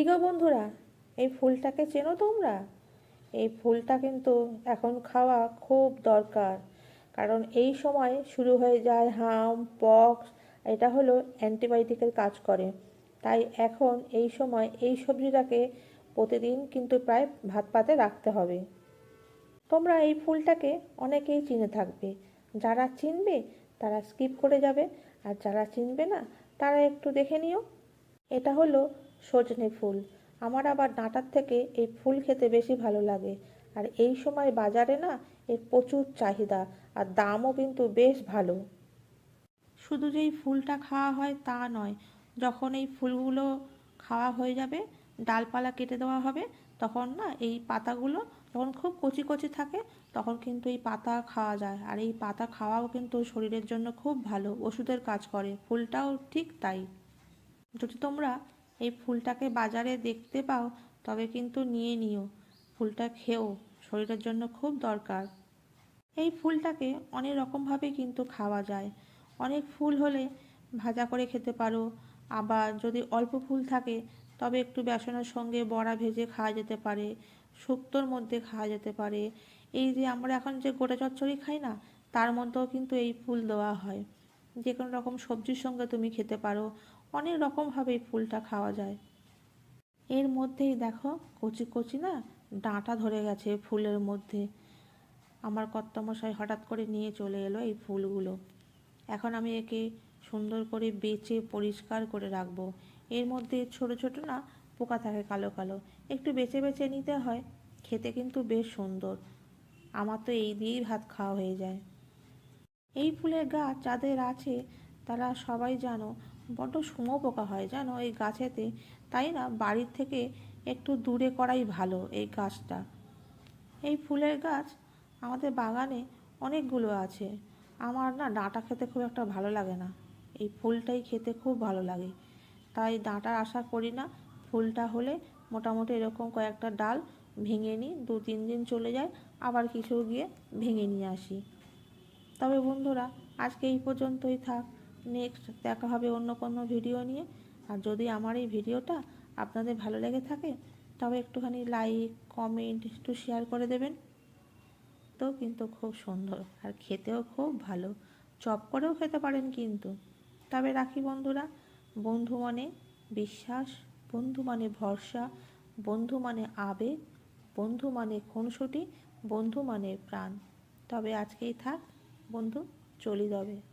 কী গো বন্ধুরা? এই ফুলটাকে চেনো তোমরা? এই ফুলটা কিন্তু এখন খাওয়া খুব দরকার। কারণ এই সময় শুরু হয়ে যায় হাম পক্স এটা হলো অ্যান্টিবায়োটিকের কাজ করে। তাই এখন এই সময় এই সবজিটাকে প্রতিদিন কিন্তু প্রায় ভাত পাতে রাখতে হবে। তোমরা এই ফুলটাকে অনেকেই চিনে থাকবে। যারা চিনবে, তারা স্কিপ করে যাবে। আর যারা চিনবে না, তারা একটু দেখে নিও। এটা হলো সজনে ফুল। আমার আবার ডাঁটার থেকে এই ফুল খেতে বেশি ভালো লাগে। আর এই সময় বাজারে না এর প্রচুর চাহিদা আর দামও কিন্তু বেশ ভালো। শুধু যে এই ফুলটা খাওয়া হয় তা নয়, যখন এই ফুলগুলো খাওয়া হয়ে যাবে, ডালপালা কেটে দেওয়া হবে, তখন না এই পাতাগুলো যখন খুব কচি কচি থাকে, তখন কিন্তু এই পাতা খাওয়া যায়। আর এই পাতা খাওয়াও কিন্তু শরীরের জন্য খুব ভালো, ওষুধের কাজ করে, ফুলটাও ঠিক তাই। যদি তোমরা এই ফুলটাকে বাজারে দেখতে পাও, তবে কিন্তু নিয়ে নিও। ফুলটা খেও, শরীরের জন্য খুব দরকার। এই ফুলটাকে অনেক রকমভাবে কিন্তু খাওয়া যায়। অনেক ফুল হলে ভাজা করে খেতে পারো। আবার যদি অল্প ফুল থাকে, তবে একটু বেসনের সঙ্গে বড়া ভেজে খাওয়া যেতে পারে, শুক্তোর মধ্যে খাওয়া যেতে পারে। এই যে আমরা এখন যে গোটা চচ্চড়ি খাই না, তার মধ্যেও কিন্তু এই ফুল দেওয়া হয়। যে কোনো রকম সবজির সঙ্গে তুমি খেতে পারো। অনেক রকমভাবে এই ফুলটা খাওয়া যায়। এর মধ্যেই দেখো, কচি কচি না ডাঁটা ধরে গেছে ফুলের মধ্যে। আমার কর্তামশাই হঠাৎ করে নিয়ে চলে এলো এই ফুলগুলো। এখন আমি একে সুন্দর করে বেচে পরিষ্কার করে রাখব। এর মধ্যে ছোট ছোট না পোকা থাকে কালো কালো। একটু বেছে বেছে নিতে হয়, খেতে কিন্তু বেশ সুন্দর। আমার তো এই দিয়েই ভাত খাওয়া হয়ে যায়। এই ফুলের গাছ যাদের আছে, তারা সবাই জানো বড্ড সুমো পোকা হয়, জানো? এই গাছেতে। তাই না? বাড়ির থেকে একটু দূরে করাই ভালো এই গাছটা। এই ফুলের গাছ আমাদের বাগানে অনেকগুলো আছে। আমার না ডাঁটা খেতে খুব একটা ভালো লাগে না। এই ফুলটাই খেতে খুব ভালো লাগে। তাই ডাঁটার আশা করি না ফুলটা হলে মোটামুটি এরকম কয়েকটা ডাল ভেঙে নিই, দু তিন দিন চলে যায়, আবার কিছু গিয়ে ভেঙে নিয়ে আসি। তবে বন্ধুরা, আজকে এই পর্যন্তই থাক। নেক্সট দেখা হবে অন্য কোনো ভিডিও নিয়ে। আর যদি আমার এই ভিডিওটা আপনাদের ভালো লেগে থাকে, তবে একটুখানি লাইক কমেন্ট একটু শেয়ার করে দেবেন। তো কিন্তু খুব সুন্দর আর খেতেও খুব ভালো। চপ করেও খেতে পারেন কিন্তু। তবে রাখি বন্ধুরা, বন্ধু মানে বিশ্বাস, বন্ধু মানে ভরসা, বন্ধু মানে আবেগ, বন্ধু মানে খুনসুটি, বন্ধু মানে প্রাণ। তবে আজকেই থাক, বন্ধু, চলি যাবে